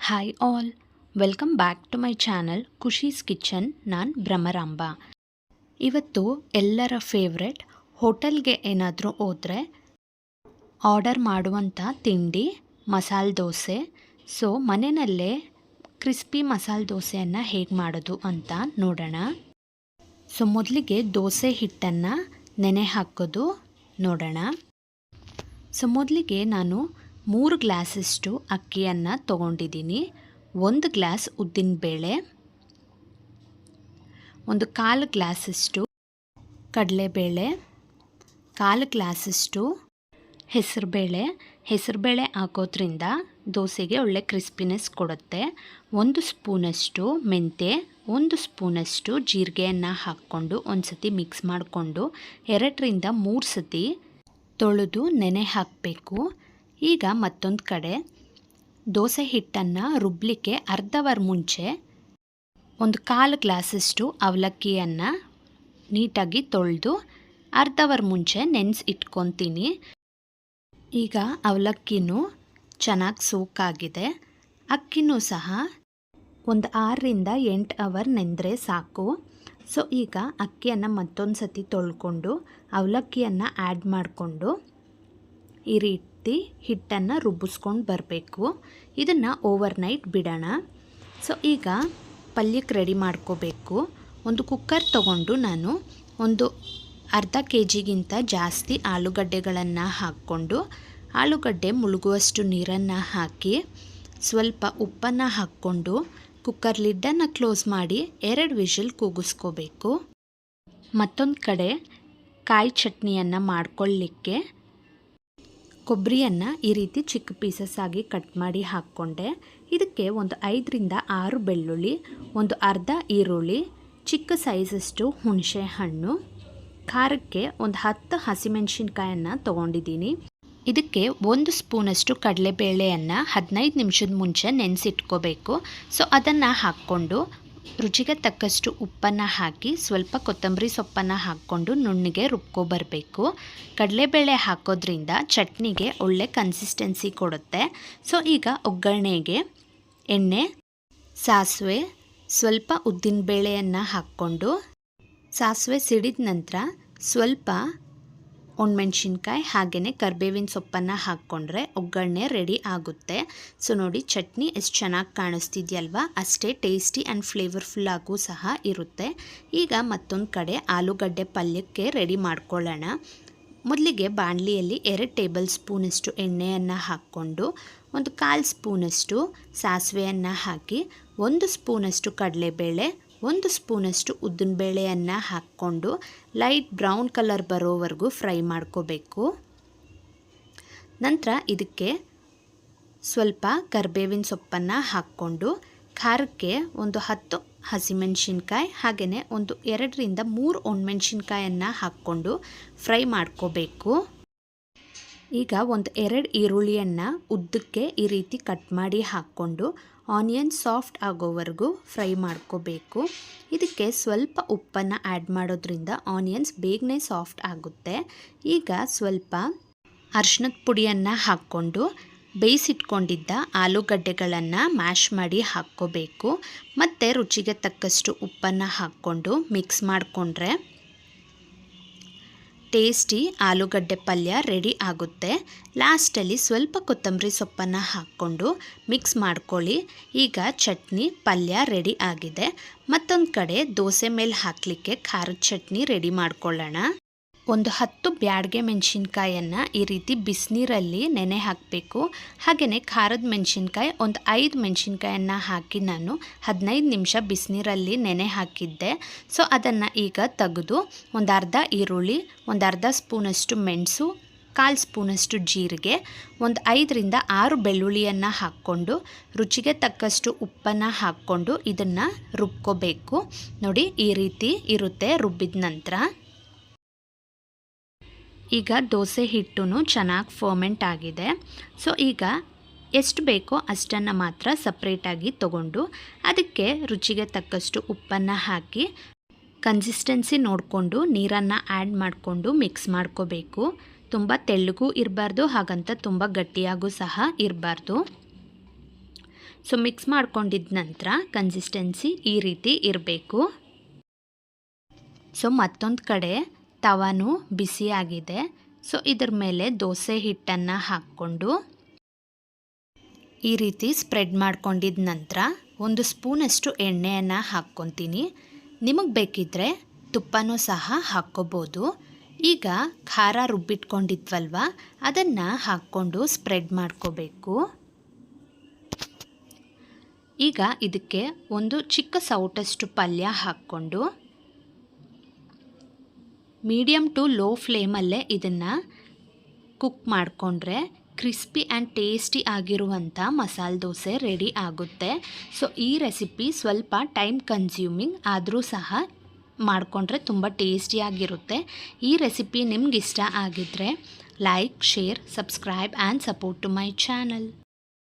Hi all welcome back to my channel Khushi's Kitchen ನಾನು ಭ್ರಮರಾಂಬ ಇವತ್ತು ಎಲ್ಲರ ಫೇವ್ರೆಟ್ ಹೋಟೆಲ್ಗೆ ಏನಾದರೂ ಹೋದರೆ ಆರ್ಡರ್ ಮಾಡುವಂಥ ತಿಂಡಿ ಮಸಾಲೆ ದೋಸೆ ಸೊ ಮನೆಯಲ್ಲೇ ಕ್ರಿಸ್ಪಿ ಮಸಾಲೆ ದೋಸೆಯನ್ನು ಹೇಗೆ ಮಾಡೋದು ಅಂತ ನೋಡೋಣ ಸೊ ಮೊದಲಿಗೆ ದೋಸೆ ಹಿಟ್ಟನ್ನು ನೆನೆ ಹಾಕೋದು ನೋಡೋಣ ಸೊ ಮೊದಲಿಗೆ ನಾನು ಮೂರು ಗ್ಲಾಸಷ್ಟು ಅಕ್ಕಿಯನ್ನು ತೊಗೊಂಡಿದ್ದೀನಿ. ಒಂದು ಗ್ಲಾಸ್ ಉದ್ದಿನಬೇಳೆ ಒಂದು ಕಾಲು ಗ್ಲಾಸಷ್ಟು ಕಡಲೆಬೇಳೆ, ಕಾಲು ಗ್ಲಾಸಷ್ಟು ಹೆಸರುಬೇಳೆ. ಹೆಸರುಬೇಳೆ ಹಾಕೋದ್ರಿಂದ ದೋಸೆಗೆ ಒಳ್ಳೆ ಕ್ರಿಸ್ಪಿನೆಸ್ ಕೊಡುತ್ತೆ. ಒಂದು ಸ್ಪೂನಷ್ಟು ಮೆಂತ್ಯ, ಒಂದು ಸ್ಪೂನಷ್ಟು ಜೀರಿಗೆಯನ್ನು ಹಾಕ್ಕೊಂಡು ಒಂದು ಸತಿ ಮಿಕ್ಸ್ ಮಾಡಿಕೊಂಡು ಎರಡರಿಂದ ಮೂರು ಸತಿ ತೊಳೆದು ನೆನೆ ಹಾಕಬೇಕು. ಈಗ ಮತ್ತೊಂದು ಕಡೆ. ದೋಸೆ ಹಿಟ್ಟನ್ನು ರುಬ್ಬಲಿಕ್ಕೆ ಅರ್ಧ ಅವರ್ ಮುಂಚೆ ಒಂದು ಕಾಲು ಗ್ಲಾಸಷ್ಟು ಅವಲಕ್ಕಿಯನ್ನು ನೀಟಾಗಿ ತೊಳೆದು ಅರ್ಧ ಅವರ್ ಮುಂಚೆ ನೆನೆಸಿ ಇಟ್ಕೊತೀನಿ. ಈಗ ಅವಲಕ್ಕಿನೂ ಚೆನ್ನಾಗಿ ಸೂಕಾಗಿದೆ. ಅಕ್ಕಿನೂ ಸಹ ಒಂದು ಆರರಿಂದ ಎಂಟು ಅವರ್ ನೆಂದರೆ ಸಾಕು. ಸೊ, ಈಗ ಅಕ್ಕಿಯನ್ನು ಮತ್ತೊಂದು ಸತಿ ತೊಳ್ಕೊಂಡು ಅವಲಕ್ಕಿಯನ್ನು ಆ್ಯಡ್ ಮಾಡಿಕೊಂಡು ಈ ರೀತಿ ಹಿಟ್ಟನ್ನು ರುಬ್ಬಿಸ್ಕೊಂಡು ಬರಬೇಕು. ಇದನ್ನು ಓವರ್ ನೈಟ್ ಬಿಡೋಣ. ಸೊ ಈಗ ಪಲ್ಯಕ್ಕೆ ರೆಡಿ ಮಾಡ್ಕೋಬೇಕು. ಒಂದು ಕುಕ್ಕರ್ ತಗೊಂಡು ನಾನು ಒಂದು ಅರ್ಧ ಕೆ ಜಿಗಿಂತ ಜಾಸ್ತಿ ಆಲೂಗಡ್ಡೆಗಳನ್ನು ಹಾಕ್ಕೊಂಡು, ಆಲೂಗಡ್ಡೆ ಮುಳುಗುವಷ್ಟು ನೀರನ್ನು ಹಾಕಿ, ಸ್ವಲ್ಪ ಉಪ್ಪನ್ನು ಹಾಕ್ಕೊಂಡು ಕುಕ್ಕರ್ ಲಿಡ್ಡನ್ನು ಕ್ಲೋಸ್ ಮಾಡಿ ಎರಡು ವಿಷಲ್ ಕೂಗಿಸ್ಕೋಬೇಕು. ಮತ್ತೊಂದು ಕಡೆ ಕಾಯಿ ಚಟ್ನಿಯನ್ನು ಮಾಡ್ಕೊಳ್ಳಿಕ್ಕೆ ಕೊಬ್ಬರಿಯನ್ನು ಈ ರೀತಿ ಚಿಕ್ಕ ಪೀಸಸ್ ಆಗಿ ಕಟ್ ಮಾಡಿ ಹಾಕ್ಕೊಂಡೆ. ಇದಕ್ಕೆ ಒಂದು ಐದರಿಂದ ಆರು ಬೆಳ್ಳುಳ್ಳಿ, ಒಂದು ಅರ್ಧ ಈರುಳ್ಳಿ, ಚಿಕ್ಕ ಸೈಜಷ್ಟು ಹುಣಸೆ ಹಣ್ಣು, ಖಾರಕ್ಕೆ ಒಂದು ಹತ್ತು ಹಸಿಮೆಣಸಿನ್ಕಾಯನ್ನು ತೊಗೊಂಡಿದ್ದೀನಿ. ಇದಕ್ಕೆ ಒಂದು ಸ್ಪೂನಷ್ಟು ಕಡಲೆಬೇಳೆಯನ್ನು ಹದಿನೈದು ನಿಮಿಷದ ಮುಂಚೆ ನೆನೆಸಿಟ್ಕೋಬೇಕು. ಸೊ ಅದನ್ನು ಹಾಕ್ಕೊಂಡು ರುಚಿಗೆ ತಕ್ಕಷ್ಟು ಉಪ್ಪನ್ನು ಹಾಕಿ ಸ್ವಲ್ಪ ಕೊತ್ತಂಬರಿ ಸೊಪ್ಪನ್ನು ಹಾಕ್ಕೊಂಡು ನುಣ್ಣಗೆ ರುಬ್ಕೊಬರಬೇಕು ಕಡಲೆಬೇಳೆ ಹಾಕೋದ್ರಿಂದ ಚಟ್ನಿಗೆ ಒಳ್ಳೆ ಕನ್ಸಿಸ್ಟೆನ್ಸಿ ಕೊಡುತ್ತೆ. ಸೊ ಈಗ ಒಗ್ಗರಣೆಗೆ ಎಣ್ಣೆ, ಸಾಸಿವೆ, ಸ್ವಲ್ಪ ಉದ್ದಿನಬೇಳೆಯನ್ನು ಹಾಕ್ಕೊಂಡು ಸಾಸಿವೆ ಸಿಡಿದ ನಂತರ ಸ್ವಲ್ಪ ಒಣಮೆಣ್ಸಿನ್ಕಾಯಿ ಹಾಗೆಯೇ ಕರ್ಬೇವಿನ ಸೊಪ್ಪನ್ನು ಹಾಕ್ಕೊಂಡ್ರೆ ಒಗ್ಗರಣೆ ರೆಡಿ ಆಗುತ್ತೆ. ಸೊ ನೋಡಿ, ಚಟ್ನಿ ಎಷ್ಟು ಚೆನ್ನಾಗಿ ಕಾಣಿಸ್ತಿದ್ಯಲ್ವಾ? ಅಷ್ಟೇ ಟೇಸ್ಟಿ ಆ್ಯಂಡ್ ಫ್ಲೇವರ್ಫುಲ್ ಆಗೂ ಸಹ ಇರುತ್ತೆ. ಈಗ ಮತ್ತೊಂದು ಕಡೆ ಆಲೂಗಡ್ಡೆ ಪಲ್ಯಕ್ಕೆ ರೆಡಿ ಮಾಡ್ಕೊಳ್ಳೋಣ. ಮೊದಲಿಗೆ ಬಾಣಲಿಯಲ್ಲಿ ಎರಡು ಟೇಬಲ್ ಸ್ಪೂನಷ್ಟು ಎಣ್ಣೆಯನ್ನು ಹಾಕ್ಕೊಂಡು, ಒಂದು ಕಾಲು ಸ್ಪೂನಷ್ಟು ಸಾಸಿವೆಯನ್ನು ಹಾಕಿ, ಒಂದು ಸ್ಪೂನಷ್ಟು ಕಡಲೆಬೇಳೆ ಒಂದು ಸ್ಪೂನಷ್ಟು ಉದ್ದಿನಬೇಳೆಯನ್ನು ಹಾಕ್ಕೊಂಡು ಲೈಟ್ ಬ್ರೌನ್ ಕಲರ್ ಬರೋವರೆಗೂ ಫ್ರೈ ಮಾಡ್ಕೋಬೇಕು. ನಂತರ ಇದಕ್ಕೆ ಸ್ವಲ್ಪ ಕರ್ಬೇವಿನ ಸೊಪ್ಪನ್ನು ಹಾಕ್ಕೊಂಡು ಖಾರಕ್ಕೆ ಒಂದು ಹತ್ತು ಹಸಿಮೆಣ್ಸಿನ್ಕಾಯಿ ಹಾಗೆಯೇ ಒಂದು ಎರಡರಿಂದ ಮೂರು ಒಣಮೆಣ್ಸಿನ್ಕಾಯನ್ನು ಹಾಕ್ಕೊಂಡು ಫ್ರೈ ಮಾಡ್ಕೋಬೇಕು. ಈಗ ಒಂದು ಎರಡು ಈರುಳ್ಳಿಯನ್ನು ಉದ್ದಕ್ಕೆ ಈ ರೀತಿ ಕಟ್ ಮಾಡಿ ಹಾಕ್ಕೊಂಡು ಆನಿಯನ್ ಸಾಫ್ಟ್ ಆಗೋವರೆಗೂ ಫ್ರೈ ಮಾಡ್ಕೋಬೇಕು. ಇದಕ್ಕೆ ಸ್ವಲ್ಪ ಉಪ್ಪನ್ನು ಆ್ಯಡ್ ಮಾಡೋದ್ರಿಂದ ಆನಿಯನ್ಸ್ ಬೇಗನೆ ಸಾಫ್ಟ್ ಆಗುತ್ತೆ. ಈಗ ಸ್ವಲ್ಪ ಅರ್ಶಿನದ ಪುಡಿಯನ್ನು ಹಾಕ್ಕೊಂಡು ಬೇಯಿಸಿಟ್ಕೊಂಡಿದ್ದ ಆಲೂಗಡ್ಡೆಗಳನ್ನು ಮ್ಯಾಶ್ ಮಾಡಿ ಹಾಕ್ಕೋಬೇಕು. ಮತ್ತು ರುಚಿಗೆ ತಕ್ಕಷ್ಟು ಉಪ್ಪನ್ನು ಹಾಕ್ಕೊಂಡು ಮಿಕ್ಸ್ ಮಾಡಿಕೊಂಡ್ರೆ ಟೇಸ್ಟಿ ಆಲೂಗಡ್ಡೆ ಪಲ್ಯ ರೆಡಿ ಆಗುತ್ತೆ. ಲಾಸ್ಟಲ್ಲಿ ಸ್ವಲ್ಪ ಕೊತ್ತಂಬರಿ ಸೊಪ್ಪನ್ನು ಹಾಕ್ಕೊಂಡು ಮಿಕ್ಸ್ ಮಾಡ್ಕೊಳ್ಳಿ. ಈಗ ಚಟ್ನಿ, ಪಲ್ಯ ರೆಡಿ ಆಗಿದೆ. ಮತ್ತೊಂದು ಕಡೆ ದೋಸೆ ಮೇಲೆ ಹಾಕಲಿಕ್ಕೆ ಖಾರದ ಚಟ್ನಿ ರೆಡಿ ಮಾಡ್ಕೊಳ್ಳೋಣ. ಒಂದು ಹತ್ತು ಬ್ಯಾಡ್ಗೆ ಮೆಣಸಿನ್ಕಾಯನ್ನು ಈ ರೀತಿ ಬಿಸಿನೀರಲ್ಲಿ ನೆನೆ ಹಾಕಬೇಕು. ಹಾಗೆಯೇ ಖಾರದ ಮೆಣಸಿನ್ಕಾಯಿ, ಒಂದು ಐದು ಮೆಣಸಿನ್ಕಾಯನ್ನು ಹಾಕಿ ನಾನು ಹದಿನೈದು ನಿಮಿಷ ಬಿಸಿನೀರಲ್ಲಿ ನೆನೆ ಹಾಕಿದ್ದೆ. ಸೊ, ಅದನ್ನು ಈಗ ತೆಗೆದು ಒಂದು ಅರ್ಧ ಈರುಳ್ಳಿ, ಒಂದು ಅರ್ಧ ಸ್ಪೂನಷ್ಟು ಮೆಣಸು, ಕಾಲು ಸ್ಪೂನಷ್ಟು ಜೀರಿಗೆ, ಒಂದು ಐದರಿಂದ ಆರು ಬೆಳ್ಳುಳ್ಳಿಯನ್ನು ಹಾಕ್ಕೊಂಡು ರುಚಿಗೆ ತಕ್ಕಷ್ಟು ಉಪ್ಪನ್ನು ಹಾಕ್ಕೊಂಡು ಇದನ್ನು ರುಬ್ಕೋಬೇಕು. ನೋಡಿ, ಈ ರೀತಿ ಇರುತ್ತೆ ರುಬ್ಬಿದ ನಂತರ. ಈಗ ದೋಸೆ ಹಿಟ್ಟು ಚೆನ್ನಾಗಿ ಫರ್ಮೆಂಟ್ ಆಗಿದೆ. ಸೊ ಈಗ ಎಷ್ಟು ಬೇಕೋ ಅಷ್ಟನ್ನು ಮಾತ್ರ ಸಪ್ರೇಟಾಗಿ ತಗೊಂಡು ಅದಕ್ಕೆ ರುಚಿಗೆ ತಕ್ಕಷ್ಟು ಉಪ್ಪನ್ನು ಹಾಕಿ ಕನ್ಸಿಸ್ಟೆನ್ಸಿ ನೋಡಿಕೊಂಡು ನೀರನ್ನು ಆ್ಯಡ್ ಮಾಡಿಕೊಂಡು ಮಿಕ್ಸ್ ಮಾಡ್ಕೋಬೇಕು. ತುಂಬ ತೆಳ್ಳಗೂ ಇರಬಾರ್ದು, ಹಾಗಂತ ತುಂಬ ಗಟ್ಟಿಯಾಗೂ ಸಹ ಇರಬಾರ್ದು. ಸೊ ಮಿಕ್ಸ್ ಮಾಡ್ಕೊಂಡಿದ್ದ ನಂತರ ಕನ್ಸಿಸ್ಟೆನ್ಸಿ ಈ ರೀತಿ ಇರಬೇಕು. ಸೊ ಮತ್ತೊಂದು ಕಡೆ ತವಾನು ಬಿಸಿಯಾಗಿದೆ. ಸೊ, ಇದ್ರ ಮೇಲೆ ದೋಸೆ ಹಿಟ್ಟನ್ನು ಹಾಕ್ಕೊಂಡು ಈ ರೀತಿ ಸ್ಪ್ರೆಡ್ ಮಾಡ್ಕೊಂಡಿದ ನಂತರ ಒಂದು ಸ್ಪೂನಷ್ಟು ಎಣ್ಣೆಯನ್ನು ಹಾಕ್ಕೊತೀನಿ. ನಿಮಗೆ ಬೇಕಿದ್ದರೆ ತುಪ್ಪನೂ ಸಹ ಹಾಕ್ಕೋಬೋದು. ಈಗ ಖಾರ ರುಬ್ಬಿಟ್ಕೊಂಡಿದ್ವಲ್ವ, ಅದನ್ನು ಹಾಕ್ಕೊಂಡು ಸ್ಪ್ರೆಡ್ ಮಾಡ್ಕೋಬೇಕು. ಈಗ ಇದಕ್ಕೆ ಒಂದು ಚಿಕ್ಕ ಸೌಟಷ್ಟು ಪಲ್ಯ ಹಾಕ್ಕೊಂಡು ಮೀಡಿಯಮ್ ಟು ಲೋ ಫ್ಲೇಮಲ್ಲೇ ಇದನ್ನು ಕುಕ್ ಮಾಡಿಕೊಂಡ್ರೆ ಕ್ರಿಸ್ಪಿ ಆ್ಯಂಡ್ ಟೇಸ್ಟಿ ಆಗಿರುವಂಥ ಮಸಾಲೆ ದೋಸೆ ರೆಡಿ ಆಗುತ್ತೆ. ಸೊ ಈ ರೆಸಿಪಿ ಸ್ವಲ್ಪ ಟೈಮ್ ಕನ್ಸ್ಯೂಮಿಂಗ್ ಆದರೂ ಸಹ ಮಾಡಿಕೊಂಡ್ರೆ ತುಂಬ ಟೇಸ್ಟಿಯಾಗಿರುತ್ತೆ ಈ ರೆಸಿಪಿ ನಿಮ್ಗೆ ಇಷ್ಟ ಆಗಿದ್ದರೆ like share subscribe and support to my channel